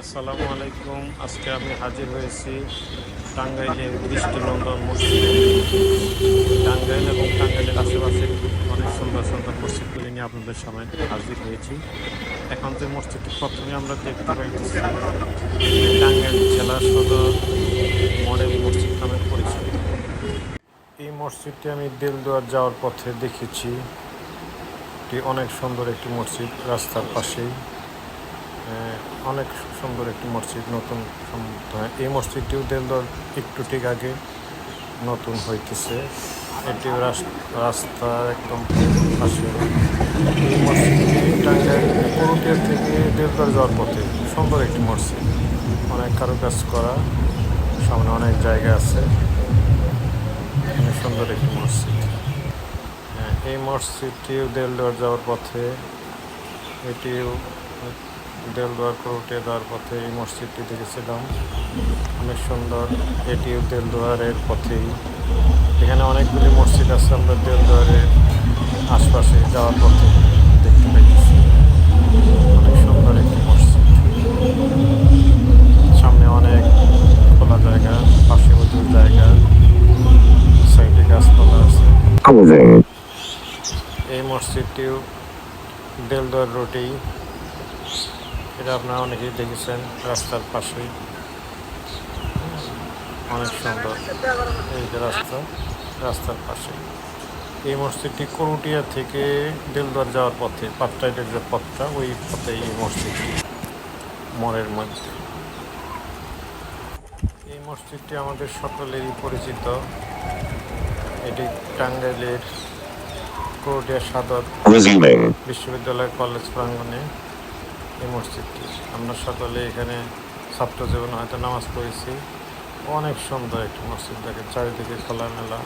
আসসালামু আলাইকুম। আজকে আমি হাজির হয়েছি টাঙ্গাইলের বৃষ্টি নন্দন মসজিদে। টাঙ্গাইল এবং টাঙ্গাইলের আশেপাশে অনেক সুন্দর সুন্দর মসজিদগুলি নিয়ে আপনাদের সামনে হাজির হয়েছি। এখন যে মসজিদটি প্রথমে আমরা দেখতে পাইতেছি টাঙ্গাইল জেলা সদর মডেল মসজিদ নামে পরিচিত। এই মসজিদটি আমি দেলদুয়ার যাওয়ার পথে দেখেছি। এটি অনেক সুন্দর একটি মসজিদ, রাস্তার পাশেই। অনেক সুন্দর একটি মসজিদ নতুন এই মসজিদটিও দেলদর একটু ঠিক আগে নতুন হইতেছে। এটি রাস্তা একদম পাশে। এই পুরুলিয়া থেকে দেলদর যাওয়ার পথে সুন্দর একটি মসজিদ। অনেক কারুকাজ করা সামনে অনেক জায়গা আছে। অনেক সুন্দর একটি মসজিদ। হ্যাঁ, এই মসজিদটিও দেলদর যাওয়ার পথে এটিও দেলদুয়ার কোর্টে যাওয়ার পথে এই মসজিদটি দেখেছিলাম অনেক সুন্দর। এটিও দেলদুয়ারের পথেই। এখানে অনেকগুলি মসজিদ আছে আমরা দেলদুয়ারের আশপাশে যাওয়ার পথে দেখতে পাইতেছি। অনেক সুন্দর একটি মসজিদ। সামনে অনেক খোলা জায়গা পাশে উঁচুর জায়গা সাইডে গাছপালা আছে। এই মসজিদটিও দেলদুয়ার রোডেই এটা আপনারা অনেকেই দেখেছেন রাস্তার পাশেই। অনেক সুন্দর। এই যে রাস্তা রাস্তার পাশে। এই মসজিদটি করুটিয়া থেকে দেলদুয়ার যাওয়ার পথে পাট্টাইলের যে পথটা ওই পথে এই মসজিদটি মরের মধ্যে। এই মসজিদটি আমাদের সকলেরই পরিচিত। এটি টাঙ্গাইলের করুটিয়া সদর Resuming. বিশ্ববিদ্যালয় কলেজ প্রাঙ্গণে। এই মসজিদটি। আমরা সকলে এখানে ছাত্র জীবনে হয়তো নামাজ পড়েছি। অনেক সুন্দর একটি মসজিদ দেখে চারিদিকে খোলামেলা।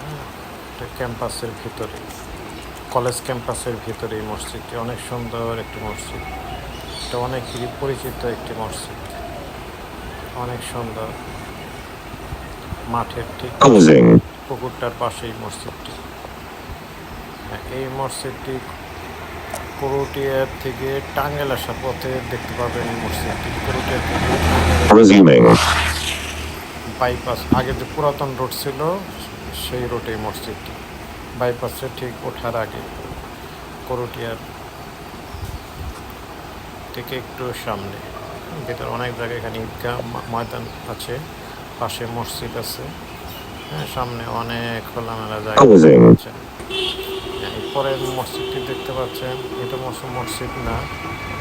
হ্যাঁ, এটা ক্যাম্পাসের ভিতরে কলেজ ক্যাম্পাসের ভিতরে এই মসজিদটি। অনেক সুন্দর একটি মসজিদ। এটা অনেকেরই পরিচিত একটি মসজিদ। অনেক সুন্দর মাঠের ঠিক. পুকুরটার পাশেই মসজিদটি। হ্যাঁ, এই মসজিদটি করুটিয়া থেকে টাঙ্গাইল আসার পথে দেখতে পাবেন মসজিদটি। করুটিয়া থেকে বাইপাস আগে যে পুরাতন রোড ছিল সেই রোডে মসজিদটি। বাইপাসে ঠিক ওঠার আগে করুটিয়ার থেকে একটু সামনে ভেতর অনেক জায়গায় এখানে ঈদগাহ ময়দান আছে পাশে মসজিদ আছে। হ্যাঁ সামনে অনেক খোলামেলা জায়গা Closing. পরের মসজিদটি দেখতে পাচ্ছেন। এটা মস- মসজিদ না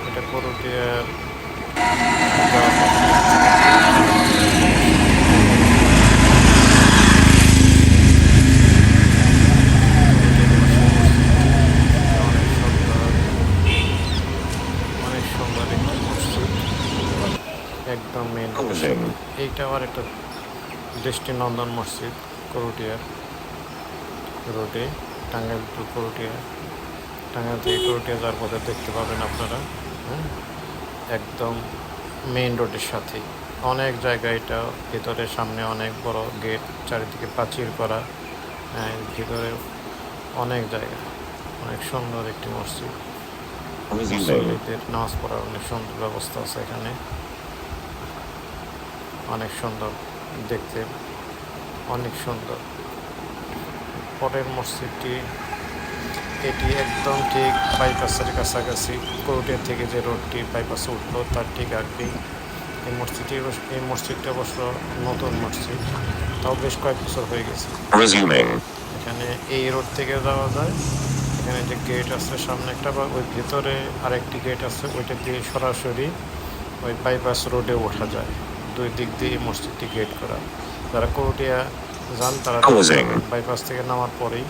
এটা করুটিয়ার অনেক সুন্দর অনেক সুন্দর একটি মসজিদ। একদম মেন এইটা আবার একটা দৃষ্টি নন্দন মসজিদ করুটিয়ার রোডে। টাঙ্গাইল টু করুটিয়া টাঙ্গাইল থেকে করুটিয়া যাওয়ার পথে দেখতে পাবেন আপনারা হ্যাঁ? একদম মেইন রোডের সাথেই অনেক জায়গা এটা ভিতরে সামনে অনেক বড় গেট চারিদিকে প্রাচীর করা হ্যাঁ, ভিতরে অনেক জায়গা। অনেক সুন্দর একটি মসজিদ. মুসল্লিদের নামাজ পড়ার অনেক সুন্দর ব্যবস্থা আছে এখানে। অনেক সুন্দর দেখতে। অনেক সুন্দর। পরের মসজিদটি এটি একদম ঠিক বাইপাসের কাছাকাছি। কোর্টের থেকে যে রোডটি বাইপাসে উঠল তার ঠিক আগেই এই মসজিদটি এই মসজিদটি অবশ্য নতুন মসজিদ তাও বেশ কয়েক বছর হয়ে গেছে। এখানে এই রোড থেকে যাওয়া যায়। এখানে যে গেট আছে সামনে একটা বা ওই ভেতরে আরেকটি গেট আছে ওইটা দিয়ে সরাসরি ওই বাইপাস রোডে ওঠা যায়। দুই দিক দিয়ে মসজিদটি গেট করা। যারা করুটিয়া যান তারা বাইপাস থেকে নামার পরেই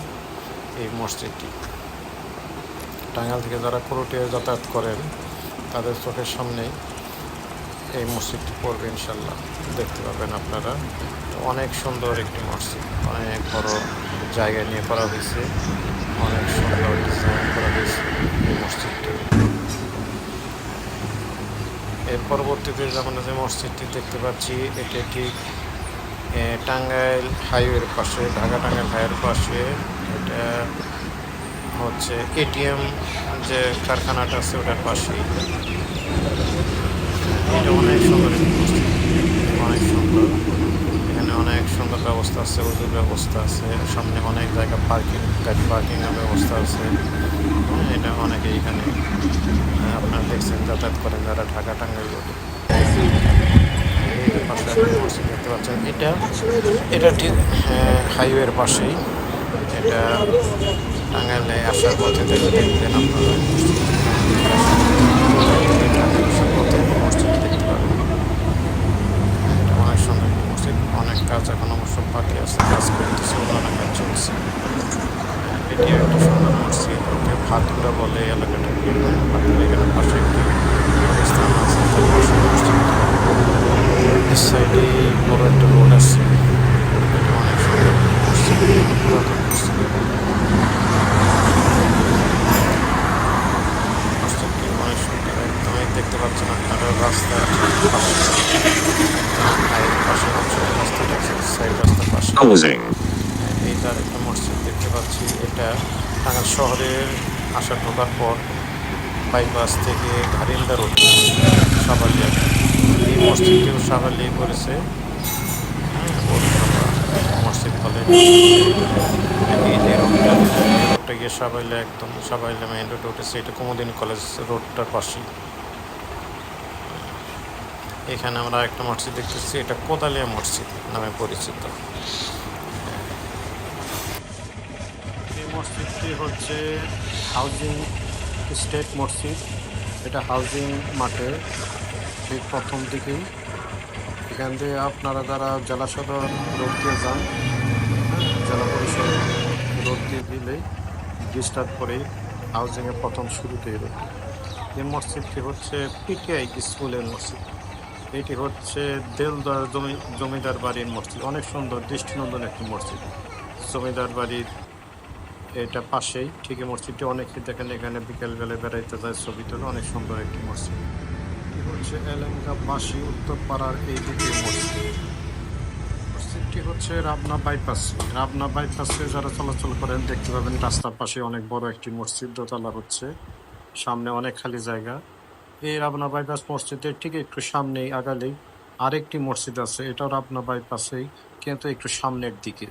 এই মসজিদটি। টাঙ্গাইল থেকে যারা করুটিয়া যাতায়াত করেন তাদের চোখের সামনেই এই মসজিদটি পড়বে ইনশাল্লাহ দেখতে পাবেন আপনারা অনেক সুন্দর একটি মসজিদ। অনেক বড় জায়গা নিয়ে করা হয়েছে অনেক সুন্দর ডিজাইন করা হয়েছে এই মসজিদটি। এর পরবর্তীতে যেমন যে মসজিদটি দেখতে পাচ্ছি এটি ঠিক এ, টাঙ্গাইল হাইওয়ের পাশে, ঢাকা টাঙ্গাইল হাইওয়ের পাশে, এটা হচ্ছে এটিএম যে কারখানাটা আছে ওটার পাশেই। এটা অনেক সুন্দর অনেক সুন্দর। এখানে অনেক সুন্দর ব্যবস্থা আছে উজুর ব্যবস্থা আছে, সামনে অনেক জায়গা পার্কিং, গাড়ি পার্কিংয়ের ব্যবস্থা আছে। এটা অনেকে এখানে, আপনারা দেখছেন, যাতায়াত করেন যারা ঢাকা টাঙ্গাইল দেখতে পাচ্ছেন এটা এটা ঠিক হাইওয়ের পাশেই। এটা টাঙ্গাইলে আসার পথে দেখবেন আপনারা টাঙ্গাইল আসার পথে মসজিদ দেখতে পাবেন এটা অনেক সুন্দর একটি মসজিদ অনেক কাজ এখন অবশ্য বাকি আছে কাজ করতেছে অন্যান্য কাজ চলছে এটি একটা সুন্দর মসজিদ ওকে ভাতুরা বলে এই এলাকাটাকে ভাতুরা এখানে পাশে একটি স্থান আছে তার পাশে মসজিদ এই সাইডে বড় একটা রোড আছে এটা অনেক সুন্দর মসজিদ পুরাতন মসজিদ মসজিদটি অনেক সুন্দর একদমই দেখতে পাচ্ছেন আপনারা রাস্তা পাশে হাইয়ের পাশে অংশ রাস্তাটা সাইড Closing. একটা মসজিদ দেখতে পাচ্ছি। এটা শহরের আসা ঢোকার পর বাইপাস থেকে ঘারিন্দা রোড সাবালিয়া এই মসজিদটিও সাবালিয়ে করেছে মসজিদ বলে এই যে রোডটা গিয়ে সাবাইলে একদম সাবাইলে মেইন রোড উঠেছে এটা কুমুদিন কলেজ রোডটার পাশেই। এখানে আমরা একটা মসজিদ দেখতেছি, এটা কোদালিয়া মসজিদ নামে পরিচিত। এই মসজিদটি হচ্ছে হাউজিং স্টেট মসজিদ। এটা হাউজিং মাঠে ঠিক প্রথম দিকেই। এখান দিয়ে আপনারা যারা জেলা সদর রোড দিয়ে যান, জেলা পরিষদ রোড দিয়ে দিলেই ডিস্টার্ব করেই হাউজিংয়ের প্রথম শুরুতেই রোড। এই মসজিদটি হচ্ছে পিটিআই স্কুলের মসজিদ। এটি হচ্ছে দেলদার জমি, জমিদার বাড়ির মসজিদ। অনেক সুন্দর, দৃষ্টিনন্দন একটি মসজিদ। জমিদার বাড়ির এটা পাশেই ঠিকই মসজিদটি অনেকে দেখেন এখানে বিকেলবেলা বেড়াইতে যায় ছবি তোলে, অনেক সুন্দর একটি মসজিদ। হচ্ছে এলেঙ্গা বাসি উত্তরপাড়ার এই দিকে মসজিদ। মসজিদটি হচ্ছে রাবনা বাইপাসে। রাবনা বাইপাসে যারা চলাচল করেন, দেখতে পাবেন রাস্তার পাশে অনেক বড় একটি মসজিদ, দোতলা হচ্ছে। সামনে অনেক খালি জায়গা। এই রাবনা বাইপাস মসজিদের ঠিক একটু সামনেই আগালেই আরেকটি মসজিদ আছে এটাও রাবনা বাইপাসেই কিন্তু একটু সামনের দিকে।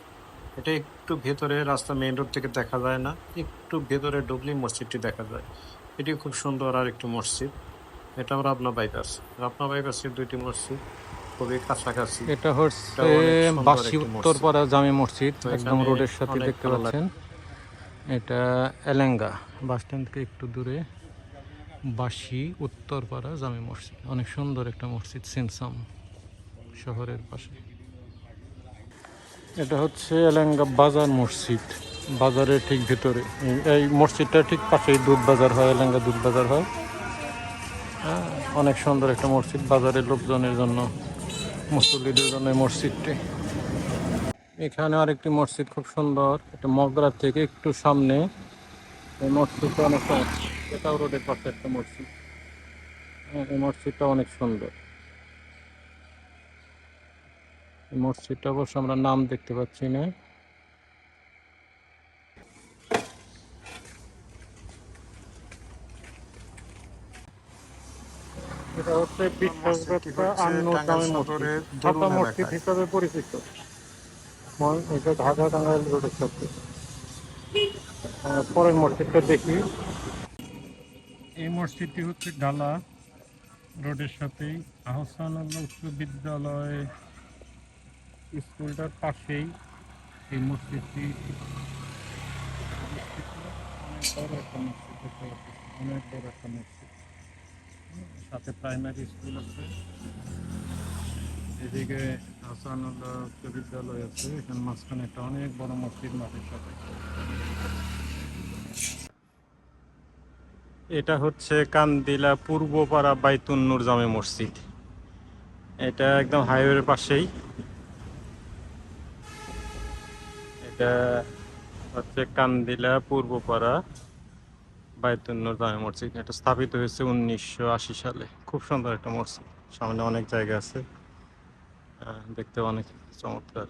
এটা একটু ভেতরে রাস্তা মেইন রোড থেকে দেখা যায় না একটু ভেতরে ডুবলি মসজিদটি দেখা যায়। এটি খুব সুন্দর আর একটি মসজিদ এটাও রাবনা বাইপাস রাবনা বাইপাসের দুইটি মসজিদ খুবই কাছাকাছি। এটা হচ্ছে বাসি উত্তরপাড়া জামে মসজিদ একদম রোডের সাথে দেখতে পাচ্ছেন। এটা এলেঙ্গা বাস স্ট্যান্ড থেকে একটু দূরে। বাসি উত্তরপাড়া জামে মসজিদ। অনেক সুন্দর একটা মসজিদ সিনসাম শহরের পাশে। এটা হচ্ছে এলেঙ্গা বাজার মসজিদ বাজারের ঠিক ভিতরে। এই- মসজিদটা ঠিক পাশেই দুধ বাজার হয় এলেঙ্গা দুধ বাজার হয়। হ্যাঁ, অনেক সুন্দর একটা মসজিদ বাজারের লোকজনের জন্য মুসল্লিদের জন্য মসজিদটি। এখানে আরেকটি মসজিদ খুব সুন্দর এটা মগরার থেকে একটু সামনে। এই মসজিদটা অনেক এটাও রোডের পাশে একটা মসজিদ। হ্যাঁ, এই মসজিদটা অনেক সুন্দর। এই মসজিদটা অবশ্য আমরা নাম দেখতে পাচ্ছি না। এটা হচ্ছে মসজিদ। হিসাবে পরিচিত। ম- এটা ঢাকা টাঙ্গাইল রোডের সাথে পরের মসজিদটা দেখি। এই মসজিদটি হচ্ছে ডালা রোডের সাথেই। আহসান উচ্চ বিদ্যালয় স্কুলটার পাশেই এই মসজিদটি। অনেক বড় একটা মসজিদ সাথে প্রাইমারি স্কুল আছে। এদিকে হাসানুল্লাহ উচ্চ বিদ্যালয় আছে। এখানে মাঝখানে একটা অনেক বড় মসজিদ মাঠের সাথে। এটা হচ্ছে কান্দিলা পূর্বপাড়া বাইতুন্নুর জামে মসজিদ। এটা একদম হাইওয়ের পাশেই। এটা হচ্ছে কান্দিলা পূর্বপাড়া বায়তুন্নুর জামে মসজিদ। এটা স্থাপিত হয়েছে উনিশশো আশি সালে। খুব সুন্দর একটা মসজিদ। সামনে অনেক জায়গা আছে। দেখতে অনেক চমৎকার।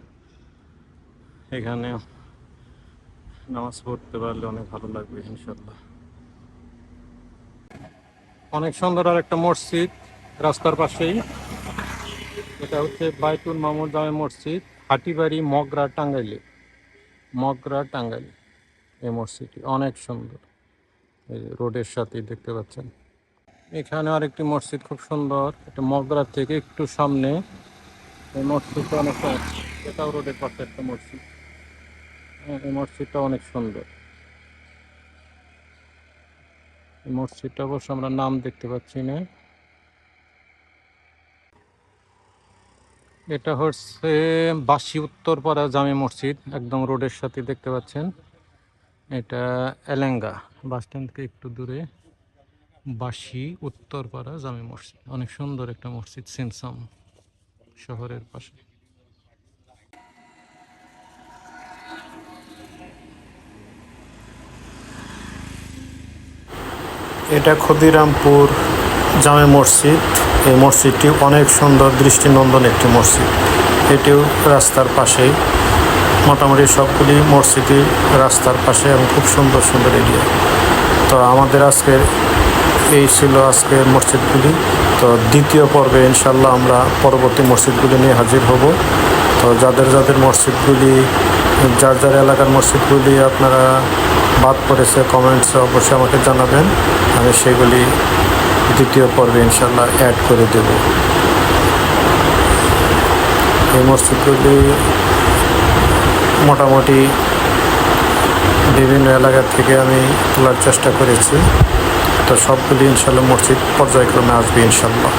এখানে নামাজ পড়তে পারলে অনেক ভালো লাগবে ইনশাল্লাহ অনেক সুন্দর আর একটা মসজিদ রাস্তার পাশেই। এটা হচ্ছে বাইতুল মামুদ জামে মসজিদ হাটিবাড়ি মগরা টাঙ্গাইলে। মগরা টাঙ্গাইল এই মসজিদটি অনেক সুন্দর। এই রোডের সাথেই দেখতে পাচ্ছেন। এখানে আরেকটি মসজিদ খুব সুন্দর এটা মগরা থেকে একটু সামনে। এই মসজিদটা অনেক। এটাও রোডের পাশে একটা মসজিদ। হ্যাঁ, এই মসজিদটা অনেক সুন্দর এই মসজিদটা অবশ্য আমরা নাম দেখতে পাচ্ছি না। এটা হচ্ছে বাসি উত্তরপাড়া জামে মসজিদ, একদম রোডের সাথে দেখতে পাচ্ছেন। এটা এলেঙ্গা, বাস স্ট্যান্ড থেকে একটু দূরে বাসি উত্তরপাড়া জামে মসজিদ, অনেক সুন্দর একটা মসজিদ, সিনসাম শহরের পাশে। এটা ক্ষুদিরামপুর জামে মসজিদ। এই মসজিদটি অনেক সুন্দর দৃষ্টিনন্দন একটি মসজিদ। এটিও রাস্তার পাশেই। মোটামুটি সবগুলি মসজিদই রাস্তার পাশে এবং খুব সুন্দর সুন্দর এরিয়া। তো আমাদের আজকের, এই ছিল আজকের মসজিদগুলি। তো দ্বিতীয় পর্বে ইনশাল্লাহ আমরা পরবর্তী মসজিদগুলি নিয়ে হাজির হব। তো যাদের যাদের মসজিদগুলি, যার যার এলাকার মসজিদগুলি আপনারা বাদ পড়েছে কমেন্টসে অবশ্যই আমাকে জানাবেন। আমি সেগুলি দ্বিতীয় পর্বে ইনশাল্লাহ অ্যাড করে দেব। এই মসজিদগুলি মোটামুটি বিভিন্ন এলাকা থেকে আমি তোলার চেষ্টা করেছি। তো সবগুলি ইনশাল্লাহ মসজিদ পর্যায়ক্রমে আসবে ইনশাল্লাহ